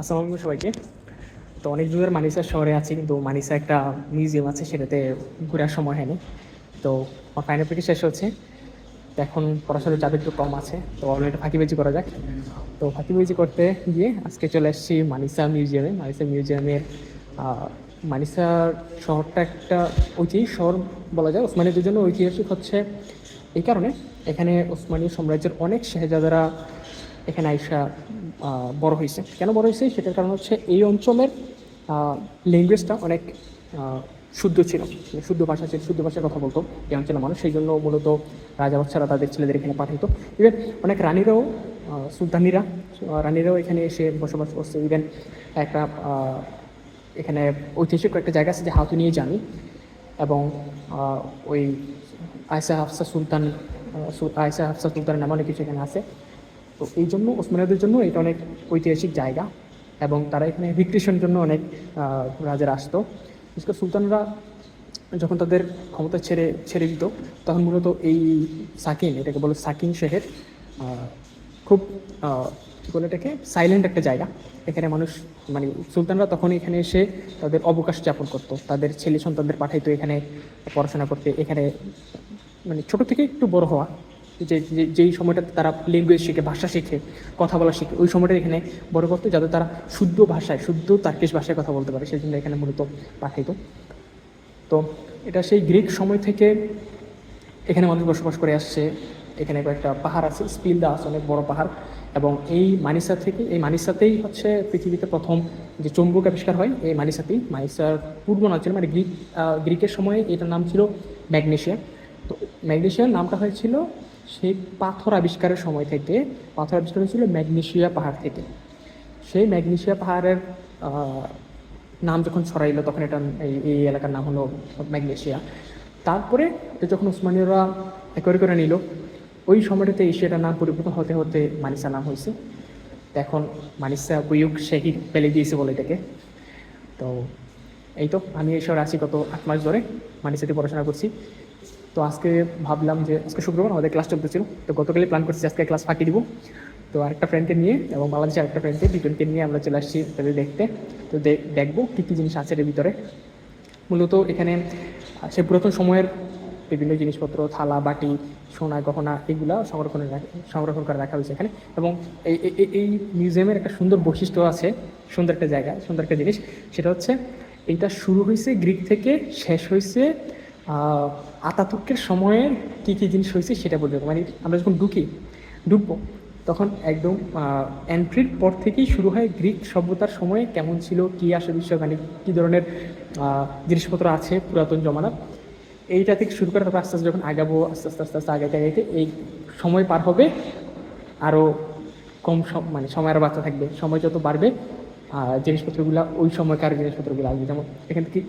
আসসালামু সবাইকে। তো অনেক দূরের মানিসা শহরে আছি, কিন্তু মানিসা একটা মিউজিয়াম আছে, সেটাতে ঘোরার সময় হয়নি। তো আমার ফাইনাল পরীক্ষা শেষ হচ্ছে। তো এখন পড়াশোনার চাপ একটু কম আছে, তো অলরেডি ফাঁকিবাজি করা যাক। তো ফাঁকিবাজি করতে গিয়ে আজকে চলে আসছি মানিসা মিউজিয়ামে মানিসা মিউজিয়ামের মানিসা শহরটা একটা ঐতিহাসিক শহর বলা যায়। ওসমানীদের জন্য ঐতিহাসিক হচ্ছে এই কারণে। এখানে ওসমানী সাম্রাজ্যের অনেক শাহজাদারা এখানে আইসা বড় হয়েছে। কেন বড় হয়েছে? সেটার কারণ হচ্ছে এই অঞ্চলের ল্যাঙ্গুয়েজটা অনেক শুদ্ধ ছিল। মানে শুদ্ধ ভাষা ছিল, শুদ্ধ ভাষায় কথা বলতো এই অঞ্চলের মানুষ। সেই জন্য মূলত রাজা বাচ্চারা তাদের ছেলেদের এখানে পাঠাইতো। ইভেন অনেক রানীরাও সুলতানিরা রানীরাও এখানে এসে বসবাস করছে। ইভেন একটা এখানে ঐতিহাসিক একটা জায়গা আছে যে হাতু নিয়ে জানি এবং ওই আয়সা হাফসা সুলতান আয়সা হাফসা সুলতানের নামে অনেক কিছু এখানে আছে। তো এই জন্য ওসমানীয়দের জন্য এটা অনেক ঐতিহাসিক জায়গা এবং তারা এখানে রিক্রিয়েশনের জন্য অনেক রাজারা আসতো। বিশেষ করে সুলতানরা যখন তাদের ক্ষমতা ছেড়ে ছেড়ে দিত, তখন মূলত এই সাকিন, এটাকে বলে সাকিন শেহের খুব কী বলে এটাকে? সাইলেন্ট একটা জায়গা। এখানে মানুষ মানে সুলতানরা তখন এখানে এসে তাদের অবকাশ যাপন করতো। তাদের ছেলে সন্তানদের পাঠাইতো এখানে পড়াশোনা করতে। এখানে মানে ছোট থেকে একটু বড় হওয়া। যে যেই সময়টাতে তারা ল্যাঙ্গুয়েজ শিখে, ভাষা শিখে, কথা বলা শিখে, ওই সময়টা এখানে বড় করতে যাতে তারা শুদ্ধ ভাষায়, শুদ্ধ তার্কিশ ভাষায় কথা বলতে পারে। সেই জন্য এখানে মূলত পাঠাইতো। তো এটা সেই গ্রিক সময় থেকে এখানে মানুষ বসবাস করে আসছে। এখানে কয়েকটা পাহাড় আছে স্পিলদা আছে, অনেক বড় পাহাড়। এবং এই মানিসা থেকে, এই মানিসাতেই হচ্ছে পৃথিবীতে প্রথম যে চুম্বক আবিষ্কার হয়, এই মানিসাতেই, মানিসার পূর্ব নাম ছিল মানে গ্রিক গ্রিকের সময়ে এটার নাম ছিল ম্যাগনেশিয়া। ম্যাগনেশিয়ার নামটা হয়েছিল সেই পাথর আবিষ্কারের সময় থেকে, পাথর আবিষ্কার হয়েছিল ম্যাগনেশিয়া পাহাড় থেকে। সেই ম্যাগনেশিয়া পাহাড়ের নাম যখন ছড়াইলো, তখন এটা, এই এই এলাকার নাম হলো ম্যাগনেশিয়া। তারপরে এটা যখন উসমানীয়রা একরে করে নিল, ওই সময়টাতে এশিয়াটার নাম পরিবর্তন হতে হতে মানিসা নাম হয়েছে। এখন মানিসা বুয়ুগ শহীদ ফেলে দিয়েছে বলে এটাকে। তো, এই তো, আমি শহরে আছি গত আট মাস ধরে। মানিসাতে পড়াশোনা করছি। তো আজকে ভাবলাম যে, আজকে শুক্রবার, আমাদের ক্লাস চলতেছিল। তো গতকালই প্ল্যান করছি আজকে ক্লাস ফাঁকি দিব। তো আরেকটা ফ্রেন্ডকে নিয়ে এবং বাংলাদেশের আরেকটা ফ্রেন্ডকে দুজনকে নিয়ে আমরা চলে আসছি তাদের দেখতে। তো দেখব কী কী জিনিস আছে এর ভিতরে। মূলত এখানে, সে পুরাতন সময়ের বিভিন্ন জিনিসপত্র, থালা, বাটি, সোনা, গহনা, এগুলো সংরক্ষণে রাখ- সংরক্ষণ করে রাখা হয়েছে এখানে। এবং এই, এই- মিউজিয়ামের একটা সুন্দর বৈশিষ্ট্য আছে, সুন্দর একটা জায়গা, সুন্দর একটা জিনিস। সেটা হচ্ছে, এইটা শুরু হয়েছে গ্রিক থেকে, শেষ হয়েছে আতাতুর্কের সময়ে কী কী জিনিস হয়েছে সেটা বলবে মানে আমরা যখন ঢুকি, ঢুকবো, তখন একদম এন্ট্রির পর থেকেই শুরু হয় গ্রিক সভ্যতার সময়ে কেমন ছিল, কী আসে বিষয় মানে কী ধরনের জিনিসপত্র আছে পুরাতন জমানার। এইটা থেকে শুরু করে তারপর আস্তে আস্তে যখন আগাবো, আস্তে আস্তে আস্তে আস্তে আগাইতে আগাইতে এই সময় পার হবে আরও কম মানে সময় আরও বাচ্চা থাকবে। সময় যত বাড়বে জিনিসপত্রগুলো, ওই সময়কার জিনিসপত্রগুলো আসবে। যেমন এখান থেকে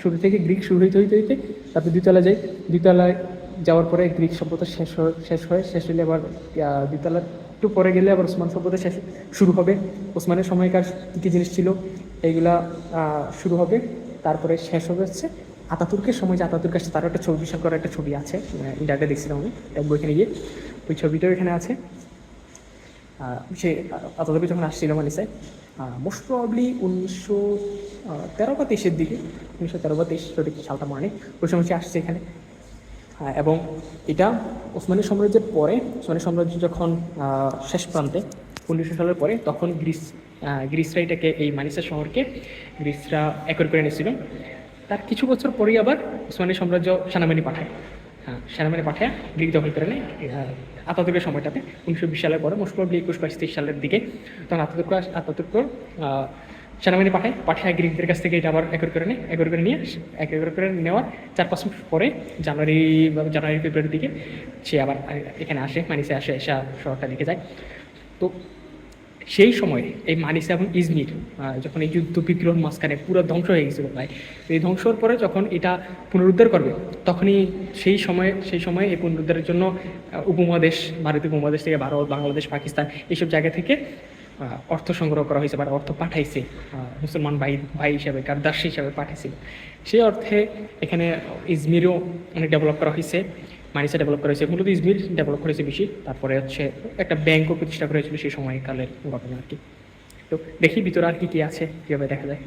শুরু থেকে গ্রিক শুরু হইতে হইতে হইতে তারপর দ্বিতলা যাই। দ্বিতলায় যাওয়ার পরে গ্রিক সভ্যতা শেষ শেষ হয়, শেষ হলে আবার দ্বিতলা একটু পরে গেলে আবার ওসমান সভ্যতা শেষ শুরু হবে। ওসমানের সময়কার কী কী জিনিস ছিল, এইগুলা শুরু হবে। তারপরে শেষ হবে হচ্ছে আতাতুর্কের সময় যে আতাতুর্ক আসছে তারও একটা ছবি, বিশাল করা একটা ছবি আছে ইন্টারনেটে দেখছিলাম আমি, দেখব এখানে গিয়ে। ওই ছবিটাও এখানে আছে। সে আতাতুর্ক যখন আসছিল মানিসে মোস্ট প্রবলি উনিশশো তেরো বা তেইশের দিকে, উনিশশো তেরো বা তেইশ, সঠিক সালটা মানে ওই সময় সে আসছে এখানে। এবং এটা ওসমানী সাম্রাজ্যের পরে, ওসমানী সাম্রাজ্য যখন শেষ প্রান্তে, উনিশশো সালের পরে, তখন গ্রিস গ্রিসরা এটাকে, এই মানিসা শহরকে গ্রিসরা একর করে নিয়েছিল তার কিছু বছর পরেই আবার ওসমানী সাম্রাজ্য সেনাবাহিনী পাঠায়। সেনাবাহিনী পাঠায় গ্রিক দখল করে নেয়। আতাতুর্কের সময়টাতে উনিশশো বিশ সালের পরে মোস্ট প্রবলি একুশ বাইশ তেইশ সালের দিকে তখন আতাতুর্ক আতাতুর্ক সেনাবাহিনী পাঠায় পাঠায় গ্রিকদের কাছ থেকে এটা আবার একর করে নেয়। একর করে নিয়ে এক একর করে নেওয়ার চার পাঁচ মাস পরে জানুয়ারি জানুয়ারি, ফেব্রুয়ারির দিকে সে আবার এখানে আসে, মানিসে আসে, এসে শহরটা দিকে যায়। তো সেই সময় এই মানিসা এবং ইজমির যখন এই যুদ্ধ বিগ্রহ মাঝখানে পুরো ধ্বংস হয়ে গেছিল তো এই ধ্বংসর পরে যখন এটা পুনরুদ্ধার করবে, তখনই সেই সময়ে সেই সময়ে এই পুনরুদ্ধারের জন্য উপমহাদেশ, ভারতীয় উপমহাদেশ থেকে ভারত, বাংলাদেশ, পাকিস্তান এইসব জায়গা থেকে অর্থ সংগ্রহ করা হয়েছে বা অর্থ পাঠাইছে মুসলমান ভাই ভাই হিসাবে কারদাসী হিসাবে পাঠাইছিল সেই অর্থে এখানে ইজমিরও অনেক ডেভেলপ করা হয়েছে। মানিসা ডেভেলপ করেছে, মূলত ইজমির ডেভেলপ করেছে বেশি। তারপরে হচ্ছে একটা ব্যাংকও প্রতিষ্ঠা করেছিল সেই সময়কালের ঘটনা আর কি। তো দেখি ভিতরে আর কী কী আছে, কীভাবে দেখা যায়।